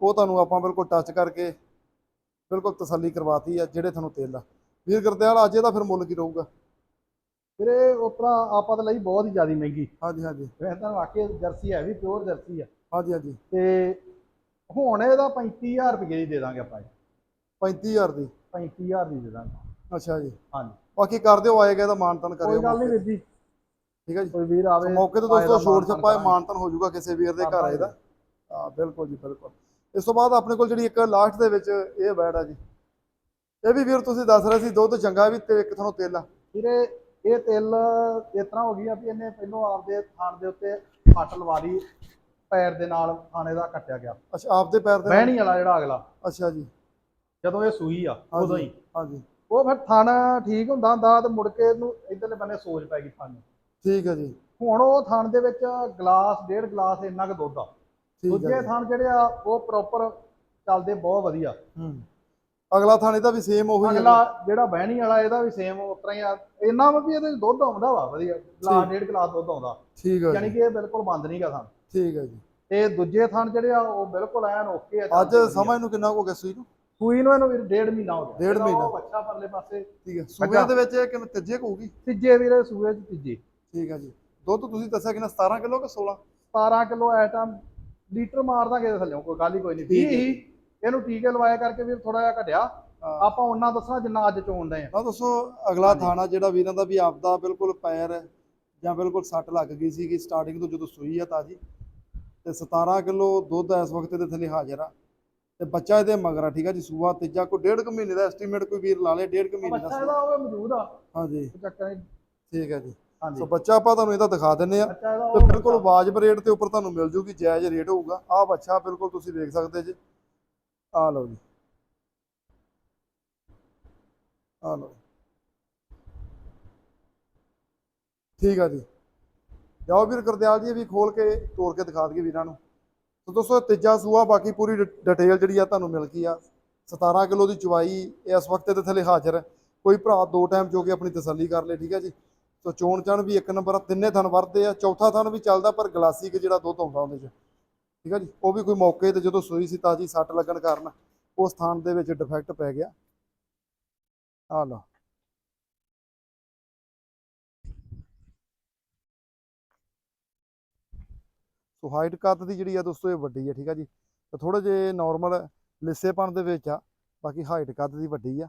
ਉਹ ਤੁਹਾਨੂੰ ਆਪਾਂ ਬਿਲਕੁਲ ਟੱਚ ਕਰਕੇ ਬਿਲਕੁਲ ਤਸੱਲੀ ਕਰਵਾਤੀ ਆ ਜਿਹੜੇ ਤੁਹਾਨੂੰ ਤੇਲ ਆ। ਵੀਰ ਗੁਰਦਿਆਲ ਅੱਜ ਇਹਦਾ ਫਿਰ ਮੁੱਲ ਕੀ ਰਹੂਗਾ?
ਵੀਰੇ ਉਤਰਾ ਆਪਾਂ ਤਾਂ ਲਈ ਬਹੁਤ ਹੀ ਜ਼ਿਆਦਾ ਮਹਿੰਗੀ।
ਹਾਂਜੀ ਹਾਂਜੀ।
ਵੈਸੇ ਤਾਂ ਵਾਕਈ ਜਰਸੀ ਹੈ ਵੀ ਪਿਓਰ ਜਰਸੀ ਆ।
ਹਾਂਜੀ ਹਾਂਜੀ।
ਤੇ ਹੁਣ ਇਹਦਾ 35000 ਰੁਪਏ ਦੀ ਦੇ ਦਾਂਗੇ ਆਪਾਂ
35000 ਦੀ?
35000 ਦੀ ਦੇ ਦਾਂਗੇ।
ਅੱਛਾ ਜੀ।
ਹਾਂਜੀ।
ਬਾਕੀ ਕਰ ਦਿਓ ਆਏਗਾ ਇਹਦਾ ਮਾਨਤਨ ਕਰਿਓ
ਕੋਈ ਗੱਲ ਨਹੀਂ ਵੀਰ ਜੀ।
ਠੀਕ ਹੈ ਜੀ।
ਕੋਈ ਵੀਰ ਆਵੇ
ਮੌਕੇ ਤੇ ਦੋਸਤੋ ਛਪਾਏ
ਕਰਾਂਗੇ।
ਮਾਨਤਨ ਹੋ ਜਾਊਗਾ ਕਿਸੇ ਵੀਰ ਦੇ ਘਰ
ਆਪਾਂ
ਆਏ ਦਾ ਹਾਂ ਬਿਲਕੁਲ ਜੀ ਬਿਲਕੁਲ। ਇਸ ਤੋਂ ਬਾਅਦ ਆਪਣੇ ਕੋਲ ਜਿਹੜੀ ਇੱਕ ਲਾਸਟ ਦੇ ਵਿੱਚ ਇਹ ਬੈਡ ਆ ਜੀ। ਇਹ ਵੀ ਵੀਰ ਤੁਸੀਂ ਦੱਸ ਰਹੇ ਸੀ ਦੁੱਧ ਚੰਗਾ ਵੀ ਤੇ ਇੱਕ ਤੁਹਾਨੂੰ ਤੇਲ ਆ।
ਵੀਰੇ ਇਹ ਤਿਲ ਇਸ ਤਰ੍ਹਾਂ ਹੋ ਗਈ ਆ ਵੀ ਇਹਨੇ ਪਹਿਲੋਂ ਆਪਦੇ ਥਾਣ ਦੇ ਉੱਤੇ ਫੱਟ ਲਵਾ ਲਈ ਪੈਰ ਦੇ ਨਾਲ ਥਾਣੇ ਦਾ ਕੱਟਿਆ ਗਿਆ।
ਅੱਛਾ ਆਪਦੇ ਪੈਰ ਤੇ
ਬਹਿਣੀ ਵਾਲਾ ਜਿਹੜਾ ਅਗਲਾ।
ਅੱਛਾ ਜੀ।
ਜਦੋਂ ਇਹ ਸੂਈ ਆ ਉਦੋਂ ਹੀ।
ਹਾਂਜੀ।
ਉਹ ਫਿਰ ਥਣ ਠੀਕ ਹੁੰਦਾ ਹੁੰਦਾ ਤੇ ਮੁੜ ਕੇ ਇਹਨੂੰ ਇਧਰਲੇ ਬੰਨੇ ਸੋਜ ਪੈ ਗਈ ਥਣ
ਠੀਕ ਹੈ ਜੀ।
ਹੁਣ ਉਹ ਥਣ ਦੇ ਵਿੱਚ ਗਲਾਸ ਡੇਢ ਗਲਾਸ ਇੰਨਾ ਕੁ ਦੁੱਧ ਆ। ਦੂਜੇ। ਥਣ ਜਿਹੜੇ ਆ ਉਹ ਪ੍ਰੋਪਰ ਚੱਲਦੇ ਬਹੁਤ ਵਧੀਆ।
ਹੂੰ। ਅਗਲਾ ਥਾਣੇ ਦਾ ਵੀ ਸੇਮ ਉਹੀ
ਅਗਲਾ ਜਿਹੜਾ ਬਹਿਣੀ ਵਾਲਾ ਇਹਦਾ ਵੀ ਸੇਮ ਉਸ ਤਰ੍ਹਾਂ ਹੀ ਆ। ਇੰਨਾ ਵਾ ਇਹਦੇ ਦੁੱਧ ਆਉਂਦਾ ਵਾ ਵਧੀਆ।
ਠੀਕ।
ਡੇਢ ਗਲਾਸ ਦੁੱਧ ਆਉਂਦਾ।
ਠੀਕ ਹੈ
ਯਾਨੀ ਕਿ ਇਹ ਬਿਲਕੁਲ ਬੰਦ ਨਹੀਂਗਾ ਥਣ
ਠੀਕ ਹੈ ਜੀ।
ਤੇ ਦੂਜੇ ਥਣ ਜਿਹੜੇ ਆ ਉਹ ਬਿਲਕੁਲ ਐਨ ਓਕੇ ਆ
ਅੱਜ। ਸਮਾਂ ਨੂੰ ਕਿੰਨਾ ਕੁ ਹੋ ਗਿਆ ਸੂਈ ਨੂੰ?
ਸੂਈ ਨੂੰ ਇਹਨੂੰ ਡੇਢ ਮਹੀਨਾ ਹੋ ਗਿਆ।
ਡੇਢ
ਇਹਦਾ
ਮਹੀਨਾ।
ਬੱਚਾ ਪਰਲੇ ਪਾਸੇ।
ਠੀਕ ਹੈ ਸੂਬਿਆਂ ਦੇ ਵਿੱਚ ਇਹ ਕਿੰਨੇ ਤੀਜੇ ਹੋਊਗੀ?
ਤੀਜੇ ਵੀਰੇ ਸੂਏ ਚ ਤੀਜੇ।
ਠੀਕ ਹੈ ਜੀ। ਦੁੱਧ ਤੁਸੀਂ ਦੱਸਿਆ ਕਿੰਨਾ 17 ਕਿਲੋ ਕਿ 16
17 ਕਿਲੋ ਐਟਮ ਲੀਟਰ ਮਾਰ ਦਾਂਗੇ ਥੱਲੇ ਕੋਈ ਗੱਲ ਹੀ ਕੋਈ ਨਹੀਂ।
ਠੀਕ
20
ਹੈ।
ਹੀ ਇਹਨੂੰ ਟੀਕੇ ਲਵਾਇਆ ਕਰਕੇ ਵੀਰ ਥੋੜਾ ਜਿਹਾ ਘਟਿਆ।
ਹਾਂ।
ਆਪਾਂ ਉਹਨਾਂ ਦੱਸਣਾ ਜਿੰਨਾ ਅੱਜ ਚੋਣਦੇ ਆ।
ਨਾ ਦੱਸੋ ਅਗਲਾ ਥਾਣਾ ਜਿਹੜਾ ਵੀਰਾਂ ਦਾ ਵੀ ਆਪਦਾ ਬਿਲਕੁਲ ਪੈਰ ਹੈ ਜਾਂ ਬਿਲਕੁਲ ਸੱਟ ਲੱਗ ਗਈ ਸੀਗੀ ਸਟਾਰਟਿੰਗ ਤੋਂ ਜਦੋਂ ਸੂਈ ਆ ਤਾਜੀ। ਤੇ 17 ਕਿਲੋ ਦੁੱਧ ਇਸ ਵਕਤ ਦੇ ਥੱਲੇ ਹਾਜ਼ਰ ਆ। ਤੇ ਬੱਚਾ ਇਹਦੇ ਮਗਰ ਆ ਠੀਕ ਆ ਜੀ ਸੂਆ ਤੀਜਾ। ਕੋਈ ਡੇਢ ਕੁ ਮਹੀਨੇ ਦਾ ਐਸਟੀਮੇਟ ਕੋਈ ਵੀਰ ਲਾ ਲੇ ਡੇਢ ਕੁ ਮਹੀਨੇ
ਬੱਚਾ
ਦਾ
ਇਹਦਾ ਉਹ ਮੌਜੂਦ ਆ।
ਹਾਂਜੀ।
ਕੋਈ ਚੱਕਰ ਨਹੀਂ।
ਠੀਕ ਹੈ ਜੀ। ਸੋ ਬੱਚਾ ਆਪਾਂ ਤੁਹਾਨੂੰ ਇਹਦਾ ਦਿਖਾ ਦਿੰਨੇ ਆ ਤੇ ਬਿਲਕੁਲ ਵਾਜਬ ਰੇਟ ਤੇ ਉੱਪਰ ਤੁਹਾਨੂੰ ਮਿਲ ਜੂਗੀ ਜਾਇਜ਼ ਰੇਟ ਹੋਊਗਾ। ਆਹ ਬੱਚਾ ਬਿਲਕੁਲ ਤੁਸੀਂ ਦੇਖ ਸਕਦੇ ਜੀ। ਆਹ ਲਓ ਜੀ। ਆਹ ਲਓ। ਠੀਕ ਆ ਜੀ। ਜਾਓ ਵੀਰ ਗੁਰਦਿਆਲ ਜੀ ਵੀ ਖੋਲ ਕੇ ਤੋੜ ਕੇ ਦਿਖਾ ਦਈਏ ਵੀਰਾਂ ਨੂੰ। ਸੋ ਦੋਸਤੋ ਤੀਜਾ ਸੂਆ ਬਾਕੀ ਪੂਰੀ ਡਿਟੇਲ ਜਿਹੜੀ ਆ ਤੁਹਾਨੂੰ ਮਿਲ ਗਈ ਆ। 17 ਕਿਲੋ ਦੀ ਚਵਾਈ ਇਸ ਵਕਤ ਦੇ ਥੱਲੇ ਹਾਜ਼ਰ ਹੈ। ਕੋਈ ਭਰਾ ਦੋ ਟਾਈਮ ਚੋ ਕੇ ਆਪਣੀ ਤਸੱਲੀ ਕਰ ਲੇ ਠੀਕ ਹੈ ਜੀ। ਸੋ ਚੋਣ ਚਣ ਵੀ ਇੱਕ ਨੰਬਰ ਆ, ਤਿੰਨੇ ਥਣ ਵਰਦੇ ਆ, ਚੌਥਾ ਥਣ ਵੀ ਚੱਲਦਾ, ਪਰ ਗਲਾਸੀ ਕਿ ਜਿਹੜਾ ਦੁੱਧ ਆਉਂਦਾ ਉਹਦੇ 'ਚ। ਠੀਕ ਆ ਜੀ? ਉਹ ਵੀ ਕੋਈ ਮੌਕੇ ਤੇ ਜਦੋਂ ਸੂਈ ਸੀ ਤਾਜੀ ਸੱਟ ਲੱਗਣ ਕਾਰਨ ਉਸ ਥਾਨ ਦੇ ਵਿੱਚ ਡਿਫੈਕਟ ਪੈ ਗਿਆ। ਆ ਲਓ। ਸੋ ਹਾਈਟ ਕੱਦ ਦੀ ਜਿਹੜੀ ਆ ਦੋਸਤੋ ਇਹ ਵੱਡੀ ਆ, ਠੀਕ ਆ ਜੀ? ਤੇ ਥੋੜੇ ਜੇ ਨਾਰਮਲ ਲਿੱਸੇਪਣ ਦੇ ਵਿੱਚ ਆ, ਬਾਕੀ ਹਾਈਟ ਕੱਦ ਦੀ ਵੱਡੀ ਆ।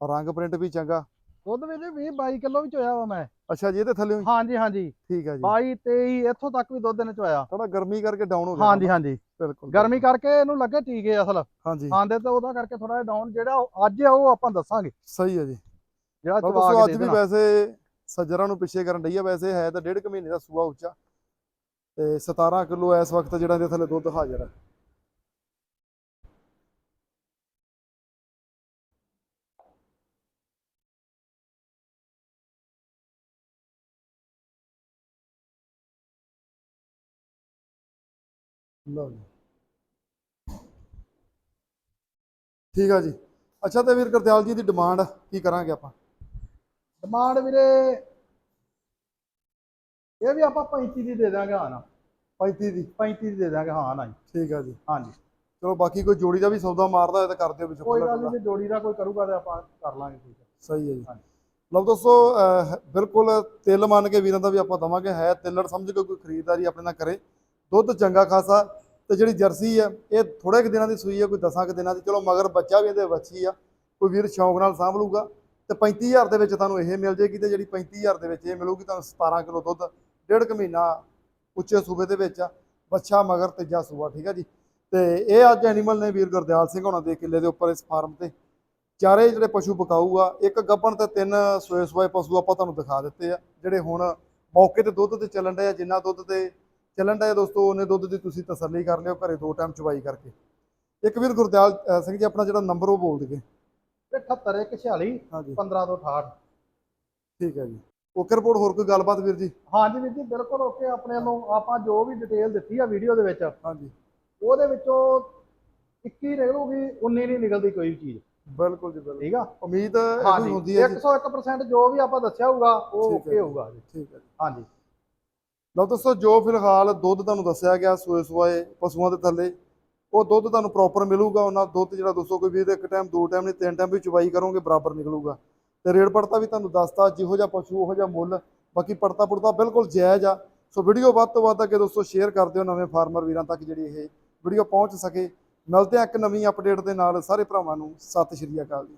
ਰੰਗ ਪ੍ਰਿੰਟ ਵੀ ਚੰਗਾ।
ਦੁੱਧ ਵੀ 20 22 ਕਿਲੋ ਵੀ ਚੋਇਆ ਵਾ ਮੈਂ।
ਅੱਛਾ ਜੀ ਇਹਦੇ ਥੱਲੇ
ਹਾਂਜੀ ਹਾਂਜੀ।
ਠੀਕ ਆ ਜੀ।
22 23 ਇੱਥੋਂ ਤੱਕ ਵੀ ਦੁੱਧ ਨੇ ਚੋਇਆ।
ਥੋੜਾ ਗਰਮੀ ਕਰਕੇ ਡਾਊਨ ਹੋ ਗਿਆ
ਹਾਂਜੀ ਹਾਂਜੀ।
ਬਿਲਕੁਲ।
ਗਰਮੀ ਕਰਕੇ ਇਹਨੂੰ ਲੱਗੇ ਟੀਕੇ ਅਸਲ।
ਹਾਂਜੀ।
ਆਂਦੇ ਤੇ ਉਹਦਾ ਕਰਕੇ ਥੋੜਾ ਜਿਹਾ ਡਾਊਨ ਜਿਹੜਾ ਅੱਜ ਆ ਉਹ ਆਪਾਂ ਦੱਸਾਂਗੇ।
ਸਹੀ ਹੈ ਜੀ।
ਜਿਹੜਾ ਚਵਾ ਕੇ
ਅੱਜ ਵੀ ਵੈਸੇ ਸੱਜਰਾਂ ਨੂੰ ਪਿੱਛੇ ਕਰਨ ਡਈ ਆ ਵੈਸੇ ਹੈ ਤਾਂ ਡੇਢ ਕੁ ਮਹੀਨੇ ਦਾ ਸੂਆ ਉੱਚਾ। ਤੇ 17 ਕਿਲੋ ਇਸ ਵਕਤ ਜਿਹੜਾ ਇਹਦੇ ਥੱਲੇ ਦੁੱਧ ਹਾਜ਼ਰ ਹੈ ਲਓ ਜੀ। ਠੀਕ ਆ ਜੀ। ਅੱਛਾ ਤੇ ਵੀਰ ਕਰਦਿਆਲ ਜੀ ਦੀ ਡਿਮਾਂਡ ਕੀ ਕਰਾਂਗੇ ਆਪਾਂ?
ਡਿਮਾਂਡ ਵੀਰੇ ਇਹ ਵੀ ਆਪਾਂ 35 ਦੀ ਦੇ ਦਾਂਗੇ ਹਾਂ ਨਾ।
35 ਦੀ।
35 ਦੀ ਦੇ ਦਾਂਗੇ ਹਾਂ ਨਾ ਜੀ।
ਠੀਕ ਆ ਜੀ।
ਹਾਂਜੀ।
ਚਲੋ ਬਾਕੀ ਕੋਈ ਜੋੜੀ ਦਾ ਵੀ ਸੌਦਾ ਮਾਰਦਾ ਹੋਇਆ ਤਾਂ ਕਰ ਦਿਓ ਵਿੱਚ
ਕੋਈ ਗੱਲ ਨਹੀਂ। ਜੇ ਜੋੜੀ ਦਾ ਕੋਈ ਕਰੂਗਾ ਤੇ ਆਪਾਂ ਕਰ ਲਾਂਗੇ ਠੀਕ ਹੈ
ਸਹੀ ਹੈ ਜੀ। ਲਓ ਦੋਸਤੋ ਬਿਲਕੁਲ ਤਿਲ ਮੰਨ ਕੇ ਵੀਰਾਂ ਦਾ ਵੀ ਆਪਾਂ ਦਵਾਂਗੇ। ਹੈ ਤਿੱਲੜ ਸਮਝ ਕੇ ਕੋਈ ਖਰੀਦਦਾਰੀ ਆਪਣੇ ਨਾਲ ਕਰੇ। ਦੁੱਧ ਚੰਗਾ ਖਾਸਾ ਤੇ ਜਿਹੜੀ ਜਰਸੀ ਆ, ਇਹ ਥੋੜੇ ਕੁ ਦਿਨਾਂ ਦੀ ਸੂਈ ਹੈ ਕੋਈ ਦਸਾਂ ਕੁ ਦਿਨਾਂ ਦੀ। ਚਲੋ ਮਗਰ ਬੱਚਾ ਵੀ ਇਹਦੇ ਵੱਛੀ ਆ, ਕੋਈ ਵੀਰ ਸ਼ੌਂਕ ਨਾਲ ਸਾਂਭ ਲੂਗਾ ਤੇ 35000 ਦੇ ਵਿੱਚ ਤੁਹਾਨੂੰ ਇਹ ਮਿਲ ਜੇਗੀ ਤੇ ਜਿਹੜੀ 35000 ਦੇ ਵਿੱਚ ਇਹ ਮਿਲੂਗੀ ਤੁਹਾਨੂੰ 17 ਕਿਲੋ ਦੁੱਧ, ਡੇਢ ਕੁ ਮਹੀਨਾ ਉੱਚੇ ਸੂਬੇ ਦੇ ਵਿੱਚ ਆ ਬੱਚਾ ਮਗਰ ਤੀਜਾ ਸੂਆ, ਠੀਕ ਆ ਜੀ? ਤੇ ਇਹ ਅੱਜ ਐਨੀਮਲ ਨੇ ਵੀਰ ਗੁਰਦਿਆਲ ਸਿੰਘ ਹੋਣਾ ਦੇ ਕਿੱਲੇ ਦੇ ਉੱਪਰ ਇਸ ਫਾਰਮ ਤੇ। ਚਾਰੇ ਜਿਹੜੇ ਪਸ਼ੂ ਬਕਾਊ ਆ, ਇੱਕ ਗੱਬਣ ਤੇ ਤਿੰਨ ਸੋਏ ਸੋਏ ਪਸ਼ੂ ਆਪਾਂ ਤੁਹਾਨੂੰ ਦਿਖਾ ਦਿੱਤੇ ਆ, ਜਿਹੜੇ ਹੁਣ ਮੌਕੇ ਤੇ ਦੁੱਧ ਤੇ ਚੱਲਣ ਡਏ ਆ, ਜਿੰਨਾ ਦੁੱਧ ਤੇ ਚੱਲਣ ਆ ਦੋਸਤੋ ਉਹਨੇ ਦੁੱਧ ਦੀ ਤੁਸੀਂ ਤਸੱਲੀ ਕਰ ਲਿਓ ਘਰੇ ਦੋ ਟਾਈਮ ਚਵਾਈ ਕਰਕੇ। ਇੱਕ ਵੀਰ ਗੁਰਦਿਆਲ ਸਿੰਘ ਜੀ ਆਪਣਾ ਜਿਹੜਾ ਨੰਬਰ ਉਹ ਬੋਲ ਦਈਏ।
78 146
ਹਾਂਜੀ।
15 ਤੋਂ 68
ਠੀਕ ਹੈ ਜੀ। ਓਕੇ ਰਿਪੋਰਟ ਹੋਰ ਕੋਈ ਗੱਲਬਾਤ ਵੀਰ ਜੀ?
ਹਾਂਜੀ ਵੀਰ ਜੀ ਬਿਲਕੁਲ ਓਕੇ ਆਪਣੇ ਨੂੰ ਆਪਾਂ ਜੋ ਵੀ ਡਿਟੇਲ ਦਿੱਤੀ ਆ ਵੀਡੀਓ ਦੇ ਵਿੱਚ
ਹਾਂਜੀ।
ਉਹਦੇ ਵਿੱਚੋਂ 21 ਨਿਕਲੂਗੀ 19 ਨਹੀਂ ਨਿਕਲਦੀ ਕੋਈ ਵੀ ਚੀਜ਼।
ਬਿਲਕੁਲ ਜੀ ਬਿਲਕੁਲ।
ਠੀਕ ਆ?
ਉਮੀਦ ਹੁੰਦੀ ਹੈ ਜੀ।
101% ਜੋ ਵੀ ਆਪਾਂ ਦੱਸਿਆ ਹੋਊਗਾ ਉਹ ਓਕੇ। ਹੋਊਗਾ ਜੀ।
ਠੀਕ ਹੈ ਜੀ।
ਹਾਂਜੀ।
ਲਓ ਦੋਸਤੋ, ਜੋ ਫਿਲਹਾਲ ਦੁੱਧ ਤੁਹਾਨੂੰ ਦੱਸਿਆ ਗਿਆ ਸੋਏ ਸੋਏ ਪਸ਼ੂਆਂ ਦੇ ਥੱਲੇ, ਉਹ ਦੁੱਧ ਤੁਹਾਨੂੰ ਪ੍ਰੋਪਰ ਮਿਲੂਗਾ ਉਹਨਾਂ ਦੁੱਧ ਜਿਹੜਾ ਦੋਸਤੋ ਕੋਈ ਵੀ ਇੱਕ ਟਾਈਮ ਦੋ ਟਾਈਮ ਨਹੀਂ, ਤਿੰਨ ਟਾਈਮ ਵੀ ਚੁਬਾਈ ਕਰੋਗੇ, ਬਰਾਬਰ ਨਿਕਲੂਗਾ। ਤੇ ਰੇਟ ਪੜਤਾ ਵੀ ਤੁਹਾਨੂੰ ਦੱਸਤਾ, ਜਿਹੋ ਜਿਹਾ ਪਸ਼ੂ, ਉਹੋ ਜਿਹਾ ਮੁੱਲ, ਬਾਕੀ ਪੜਤਾ ਪੁੜਤਾ ਬਿਲਕੁਲ ਜਾਇਜ਼ ਆ। ਸੋ ਵੀਡੀਓ ਵੱਧ ਤੋਂ ਵੱਧ ਅੱਗੇ ਦੋਸਤੋ ਸ਼ੇਅਰ ਕਰ ਦਿਓ ਨਵੇਂ ਫਾਰਮਰ ਵੀਰਾਂ ਤੱਕ ਜਿਹੜੀ ਇਹ ਵੀਡੀਓ ਪਹੁੰਚ ਸਕੇ। ਮਿਲਦੇ ਆ ਇੱਕ ਨਵੀਂ ਅਪਡੇਟ ਦੇ ਨਾਲ, ਸਾਰੇ ਭਰਾਵਾਂ ਨੂੰ ਸਤਿ ਸ਼੍ਰੀ ਅਕਾਲ ਜੀ।